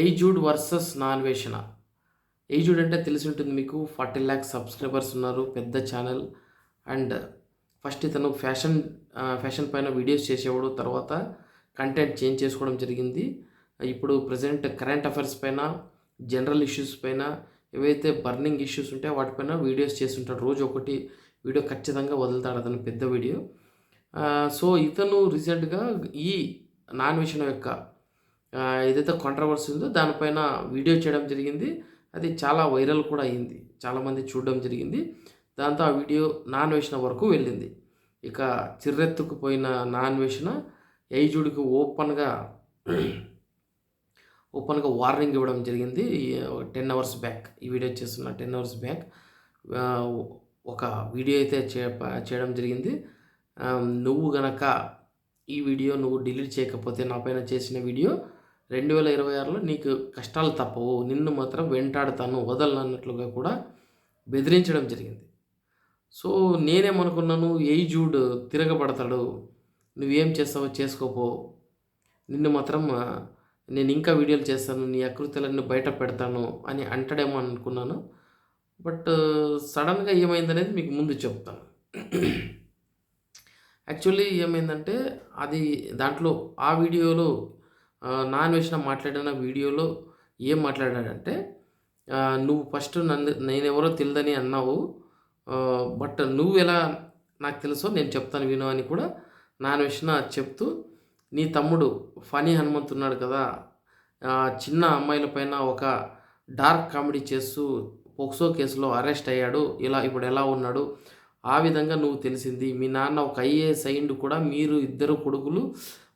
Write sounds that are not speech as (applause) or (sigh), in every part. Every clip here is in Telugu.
ఎయిజూడ్ వర్సెస్ నాన్వేషణ ఎయిజూడ్ అంటే తెలిసి ఉంటుంది మీకు. ఫార్టీ ల్యాక్స్ సబ్స్క్రైబర్స్ ఉన్నారు. పెద్ద ఛానల్. అండ్ ఫస్ట్ ఇతను ఫ్యాషన్ ఫ్యాషన్ పైన వీడియోస్ చేసేవాడు. తర్వాత కంటెంట్ చేంజ్ చేసుకోవడం జరిగింది. ఇప్పుడు ప్రజెంట్ కరెంట్ అఫైర్స్ పైన జనరల్ ఇష్యూస్ పైన ఏవైతే బర్నింగ్ ఇష్యూస్ ఉంటాయో వాటిపైన వీడియోస్ చేస్తుంటాడు. రోజు ఒకటి వీడియో ఖచ్చితంగా వదులుతాడు అతను. పెద్ద వీడియో. సో ఇతను రీసెంట్గా ఈ నాన్ విషయం యొక్క ఏదైతే కాంట్రవర్సీ ఉందో దానిపైన వీడియో చేయడం జరిగింది. అది చాలా వైరల్ కూడా అయింది. చాలామంది చూడడం జరిగింది. దాంతో ఆ వీడియో నాన్ వేషణ వరకు వెళ్ళింది. ఇక చిర్రెత్తుకుపోయిన నాన్ వేషణ యైజుడికి ఓపెన్గా (clears throat) ఓపెన్గా వార్నింగ్ ఇవ్వడం జరిగింది. Ten hours back. ఈ వీడియో చేస్తున్న టెన్ అవర్స్ బ్యాక్. ఒక వీడియో అయితే చే- చేయడం జరిగింది. నువ్వు గనక ఈ వీడియో నువ్వు డిలీట్ చేయకపోతే నా పైన చేసిన వీడియో రెండు వేల ఇరవై ఆరులో నీకు కష్టాలు తప్పవు నిన్ను మాత్రం వెంటాడుతాను వదలనన్నట్లుగా కూడా బెదిరించడం జరిగింది. సో నేనేమనుకున్నాను ఏజూడ్ తిరగబడతాడు నువ్వేం చేస్తావో చేసుకోపో నిన్ను మాత్రం నేను ఇంకా వీడియోలు చేస్తాను నీ అకృతులన్నీ బయట పెడతాను అని అంటాడేమో అనుకున్నాను. బట్ సడన్గా ఏమైందనేది మీకు ముందు చెప్తాను. యాక్చువల్లీ ఏమైందంటే అది దాంట్లో ఆ వీడియోలో ఆ, నాన్ వేసిన మాట్లాడిన వీడియోలో ఏం మాట్లాడాడంటే నువ్వు ఫస్ట్ నన్ను నేనెవరో తెలియదని అన్నావు బట్ నువ్వు ఎలా నాకు తెలుసో నేను చెప్తాను విను అని కూడా నాన్ వేసిన చెప్తూ నీ తమ్ముడు ఫనీ హనుమంత్ ఉన్నాడు కదా చిన్న అమ్మాయిల పైన ఒక డార్క్ కామెడీ చేస్తూ పోక్సో కేసులో అరెస్ట్ అయ్యాడు ఇలా ఇప్పుడు ఎలా ఉన్నాడు ఆ విధంగా నువ్వు తెలిసింది. మీ నాన్న ఒక ఐఏఎస్ అయ్యిండు కూడా మీరు ఇద్దరు కొడుకులు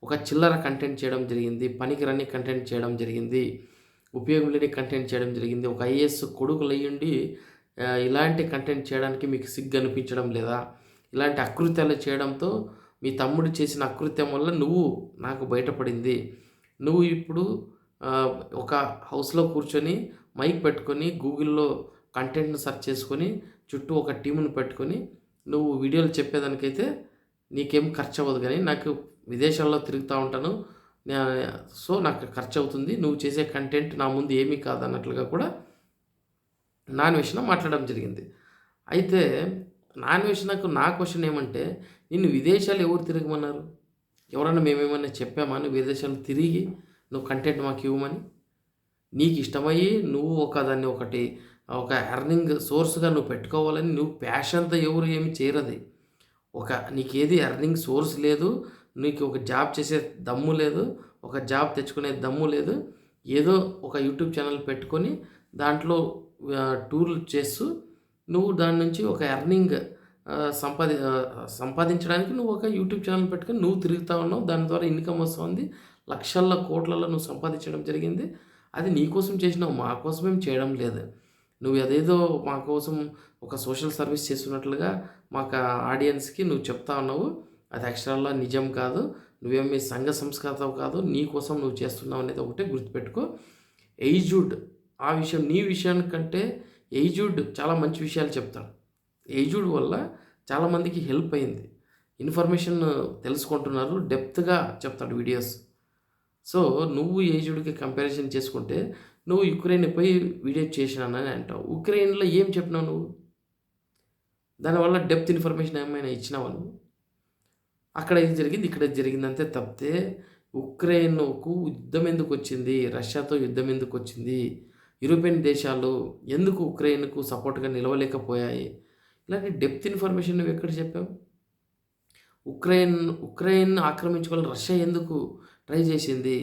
ఒక చిల్లర కంటెంట్ చేయడం జరిగింది పనికిరని కంటెంట్ చేయడం జరిగింది ఉపయోగం లేని కంటెంట్ చేయడం జరిగింది ఒక ఐఏఎస్ కొడుకులు అయ్యుండి ఇలాంటి కంటెంట్ చేయడానికి మీకు సిగ్గు అనిపించడం లేదా? ఇలాంటి అకృత్యాలు చేయడంతో మీ తమ్ముడు చేసిన అకృత్యం వల్ల నువ్వు నాకు బయటపడింది. నువ్వు ఇప్పుడు ఒక హౌస్లో కూర్చొని మైక్ పెట్టుకొని గూగుల్లో కంటెంట్ను సెర్చ్ చేసుకొని చుట్టూ ఒక టీమును పెట్టుకొని నువ్వు వీడియోలు చెప్పేదానికైతే నీకేం ఖర్చు అవ్వదు కానీ నాకు విదేశాల్లో తిరుగుతూ ఉంటాను. సో నాకు ఖర్చు అవుతుంది నువ్వు చేసే కంటెంట్ నా ముందు ఏమీ కాదన్నట్లుగా కూడా నాన్ విషయంలో మాట్లాడడం జరిగింది. అయితే నాన్ వేషణకు నా క్వశ్చన్ ఏమంటే నిన్ను విదేశాలు ఎవరు తిరగమన్నారు? ఎవరన్నా మేమేమన్నా చెప్పామా? నువ్వు విదేశాలు తిరిగి నువ్వు కంటెంట్ మాకు ఇవ్వమని? నీకు ఇష్టమయ్యి నువ్వు ఒక దాన్ని ఒకటి ఒక ఎర్నింగ్ సోర్స్గా నువ్వు పెట్టుకోవాలని నువ్వు ప్యాషన్తో ఎవరు ఏమి చేయరది. ఒక నీకు ఏది ఎర్నింగ్ సోర్స్ లేదు. నీకు ఒక జాబ్ చేసే దమ్ము లేదు ఒక జాబ్ తెచ్చుకునే దమ్ము లేదు ఏదో ఒక యూట్యూబ్ ఛానల్ పెట్టుకొని దాంట్లో టూర్లు చేస్తూ నువ్వు దాని నుంచి ఒక ఎర్నింగ్ సంపాది సంపాదించడానికి నువ్వు ఒక యూట్యూబ్ ఛానల్ పెట్టుకొని నువ్వు తిరుగుతా ఉన్నావు. దాని ద్వారా ఇన్కమ్ వస్తుంది. లక్షల కోట్లలో నువ్వు సంపాదించడం జరిగింది. అది నీ కోసం చేసినావు మా కోసం ఏం చేయడం లేదు. నువ్వు అదేదో మా కోసం ఒక సోషల్ సర్వీస్ చేస్తున్నట్లుగా మాకు ఆడియన్స్కి నువ్వు చెప్తా ఉన్నావు. అది అక్షరాల్లో నిజం కాదు నువ్వేమి సంఘ సంస్కృతం కాదు నీ కోసం నువ్వు చేస్తున్నావు అనేది ఒకటే గుర్తుపెట్టుకో. ఎయిజుడ్ ఆ విషయం నీ విషయానికంటే ఎయిజుడ్ చాలా మంచి విషయాలు చెప్తాడు. ఎయిజుడ్ వల్ల చాలామందికి హెల్ప్ అయింది. ఇన్ఫర్మేషన్ తెలుసుకుంటున్నారు డెప్త్గా చెప్తాడు వీడియోస్ సో నువ్వు ఏజ్డ్కి కంపారిజన్ చేసుకుంటే నువ్వు యుక్రెయిన్ పోయి వీడియో చేసినానని అంటావు. ఉక్రెయిన్లో ఏం చెప్పినావు నువ్వు? దానివల్ల డెప్త్ ఇన్ఫర్మేషన్ ఏమైనా ఇచ్చినావా నువ్వు? అక్కడ ఇది జరిగింది? ఇక్కడ ఇది జరిగింది అంతే తప్పితే ఉక్రెయిన్కు యుద్ధం ఎందుకు వచ్చింది? రష్యాతో యుద్ధం ఎందుకు వచ్చింది? యూరోపియన్ దేశాలు ఎందుకు ఉక్రెయిన్కు సపోర్ట్గా నిలవలేకపోయాయి? ఇలాంటి డెప్త్ ఇన్ఫర్మేషన్ నువ్వు ఎక్కడ చెప్పావు? ఉక్రెయిన్ ఉక్రెయిన్ ఆక్రమించుకోవాలని రష్యా ఎందుకు ట్రై చేసింది?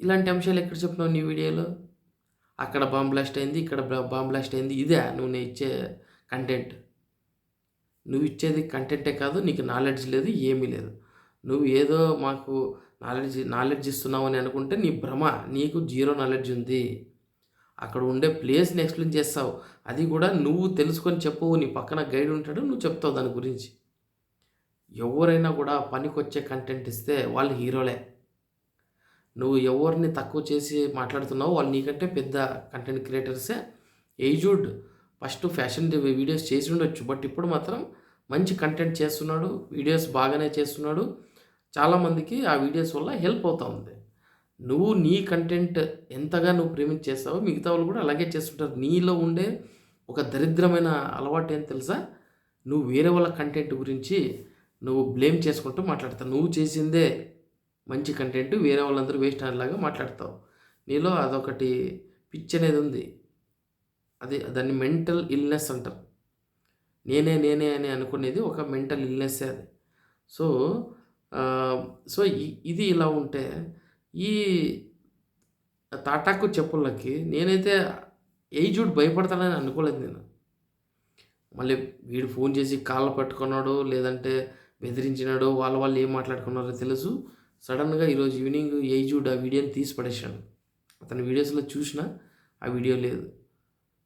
ఇలాంటి అంశాలు ఎక్కడ చెప్పినావు నీ వీడియోలో? అక్కడ బాంబ్ బ్లాస్ట్ అయింది ఇక్కడ బాంబ్ బ్లాస్ట్ అయింది ఇదే నువ్వు ఇచ్చే కంటెంట్. నువ్వు ఇచ్చేది కంటెంటే కాదు నీకు నాలెడ్జ్ లేదు ఏమీ లేదు. నువ్వు ఏదో మాకు నాలెడ్జ్ నాలెడ్జ్ ఇస్తున్నావు అని అనుకుంటే నీ భ్రమ నీకు జీరో నాలెడ్జ్ ఉంది. అక్కడ ఉండే ప్లేస్ని ఎక్స్ప్లెయిన్ చేస్తావు. అది కూడా నువ్వు తెలుసుకొని చెప్పు నీ పక్కన గైడ్ ఉంటాడు నువ్వు చెప్తావు దాని గురించి. ఎవరైనా కూడా పనికొచ్చే కంటెంట్ ఇస్తే వాళ్ళు హీరోలే. నువ్వు ఎవరిని తక్కువ చేసి మాట్లాడుతున్నావు వాళ్ళు నీకంటే పెద్ద కంటెంట్ క్రియేటర్సే ఏజుడ్ ఫస్ట్ ఫ్యాషన్ వీడియోస్ చేసి ఉండొచ్చు. బట్ ఇప్పుడు మాత్రం మంచి కంటెంట్ చేస్తున్నాడు. వీడియోస్ బాగానే చేస్తున్నాడు. చాలామందికి ఆ వీడియోస్ వల్ల హెల్ప్ అవుతూ ఉంది. నువ్వు నీ కంటెంట్ ఎంతగా నువ్వు ప్రేమించి చేస్తావో మిగతా వాళ్ళు కూడా అలాగే చేస్తుంటారు. నీలో ఉండే ఒక దరిద్రమైన అలవాటు ఏం తెలుసా? నువ్వు వేరే వాళ్ళ కంటెంట్ గురించి నువ్వు బ్లేమ్ చేసుకుంటూ మాట్లాడతావు. నువ్వు చేసిందే మంచి కంటెంట్ వేరే వాళ్ళందరూ వేస్ట్ అనేలాగా మాట్లాడతావు. నీలో అదొకటి పిచ్ అనేది ఉంది. అది దాన్ని మెంటల్ ఇల్నెస్ అంటారు. నేనే నేనే అని అనుకునేది ఒక మెంటల్ ఇల్నెస్సే అది. సో సో ఇది ఇలా ఉంటే ఈ తాటాకు చెప్పులకి నేనైతే ఏజుడ్ భయపడతానని అనుకోలేదు నేను. మళ్ళీ వీడు ఫోన్ చేసి కాళ్ళు పట్టుకున్నాడు లేదంటే బెదిరించినాడు వాళ్ళ వాళ్ళు ఏం మాట్లాడుకున్నారో తెలుసు. సడన్గా ఈరోజు ఈవినింగ్ ఏజుడ్ ఆ వీడియోని తీసి పడేసాడు అతని వీడియోస్లో చూసిన ఆ వీడియో లేదు.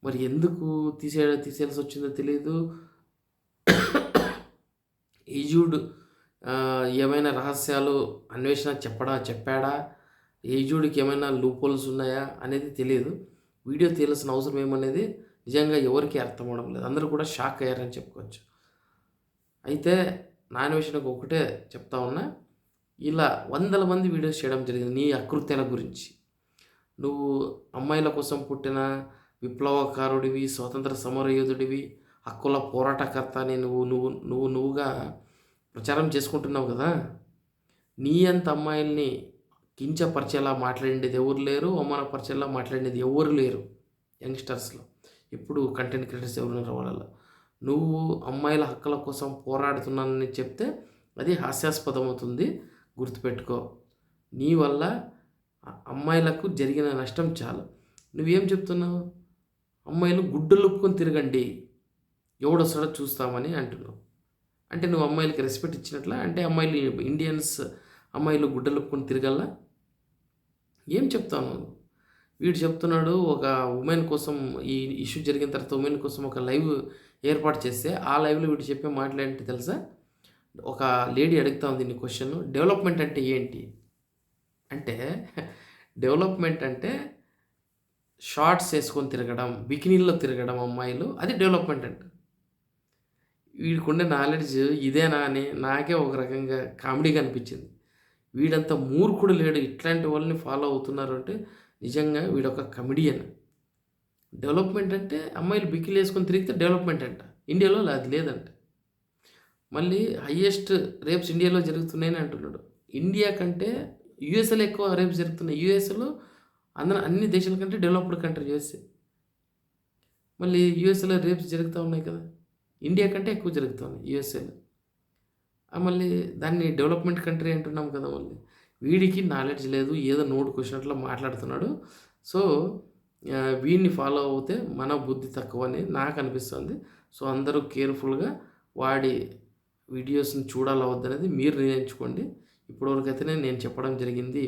మరి ఎందుకు తీసే తీసేయాల్సి వచ్చిందో తెలియదు ఈజూడ్ ఏమైనా రహస్యాలు అన్వేషణ చెప్పడా చెప్పాడా? ఏజూడికి ఏమైనా లూపోల్స్ ఉన్నాయా అనేది తెలియదు వీడియో తీయాల్సిన అవసరం ఏమనేది నిజంగా ఎవరికి అర్థం అవడం లేదు. అందరూ కూడా షాక్ అయ్యారని చెప్పుకోవచ్చు. అయితే నా అన్వేషణకు ఒకటే చెప్తా ఉన్నా. ఇలా వందల మంది వీడియోస్ చేయడం జరిగింది నీ అకృత్యాల గురించి. నువ్వు అమ్మాయిల కోసం పుట్టిన విప్లవకారుడివి స్వతంత్ర సమరయోధుడివి హక్కుల పోరాటకర్త అని నువ్వు నువ్వు నువ్వు నువ్వుగా ప్రచారం చేసుకుంటున్నావు కదా? నీ అంత అమ్మాయిల్ని కించపరిచేలా మాట్లాడేది ఎవరు లేరు అవమానపరిచేలా మాట్లాడేది ఎవరు లేరు యంగ్స్టర్స్లో. ఇప్పుడు కంటెంట్ క్రియేటర్స్ ఎవరున్నారు వాళ్ళలో. నువ్వు అమ్మాయిల హక్కుల కోసం పోరాడుతున్నానని చెప్తే అది హాస్యాస్పదం అవుతుంది గుర్తుపెట్టుకో నీ వల్ల అమ్మాయిలకు జరిగిన నష్టం చాలు. నువ్వేం చెప్తున్నావు? అమ్మాయిలు గుడ్డలు ఒప్పుకొని తిరగండి. ఎవడొస్తాడో చూస్తామని అంటున్నావు. అంటే నువ్వు అమ్మాయిలకి రెస్పెక్ట్ ఇచ్చినట్లా? అంటే అమ్మాయిలు ఇండియన్స్ అమ్మాయిలు గుడ్డలు ఒప్పుకొని తిరగల్లా? ఏం చెప్తావు నువ్వు? వీడు చెప్తున్నాడు ఒక ఉమెన్ కోసం ఈ ఇష్యూ జరిగిన తర్వాత ఉమెన్ కోసం ఒక లైవ్ ఏర్పాటు చేస్తే ఆ లైవ్లో వీడు చెప్పే మాట్లాడంటే తెలుసా? ఒక లేడీ అడుగుతా ఉంది నీ క్వశ్చన్ డెవలప్మెంట్ అంటే ఏంటి? అంటే డెవలప్మెంట్ అంటే షార్ట్స్ వేసుకొని తిరగడం బికినీల్లో తిరగడం అమ్మాయిలు అది డెవలప్మెంట్ అంట వీడికి నాలెడ్జ్ ఇదేనా అని నాకే ఒక రకంగా కామెడీగా అనిపించింది వీడంత మూర్ఖుడు లేడు ఇట్లాంటి వాళ్ళని ఫాలో అవుతున్నారు అంటే నిజంగా వీడొక కమెడియన్. డెవలప్మెంట్ అంటే అమ్మాయిలు బిక్కిలు వేసుకొని తిరిగితే డెవలప్మెంట్ అంట. ఇండియాలో అది లేదంట. మళ్ళీ హయ్యెస్ట్ రేప్స్ ఇండియాలో జరుగుతున్నాయని అంటున్నాడు. ఇండియా కంటే యూఎస్ఏలో ఎక్కువ రేప్స్ జరుగుతున్నాయి. యుఎస్ఏలో అందరూ అన్ని దేశాల కంటే డెవలప్డ్ కంట్రీ యూఎస్ఏ మళ్ళీ యూఎస్ఏలో రేప్స్ జరుగుతూ ఉన్నాయి కదా. ఇండియా కంటే ఎక్కువ జరుగుతుంది యూఎస్ఏలో మళ్ళీ దాన్ని డెవలప్మెంట్ కంట్రీ అంటున్నాం కదా మళ్ళీ. వీడికి నాలెడ్జ్ లేదు ఏదో నోటుకు వచ్చినట్లు మాట్లాడుతున్నాడు. సో వీడిని ఫాలో అవుతే మన బుద్ధి తక్కువ అని నాకు అనిపిస్తుంది. సో అందరూ కేర్ఫుల్గా వాడి వీడియోస్ని చూడాలా వద్దనేది మీరు నిర్ణయించుకోండి. ఇప్పటివరకైతేనే నేను చెప్పడం జరిగింది.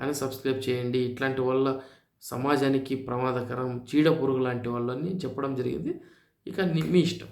అని సబ్స్క్రైబ్ చేయండి. ఇట్లాంటి వల్ల సమాజానికి ప్రమాదకరం చీడ పురుగు లాంటి వాళ్ళని చెప్పడం జరిగింది. ఇక మీ ఇష్టం.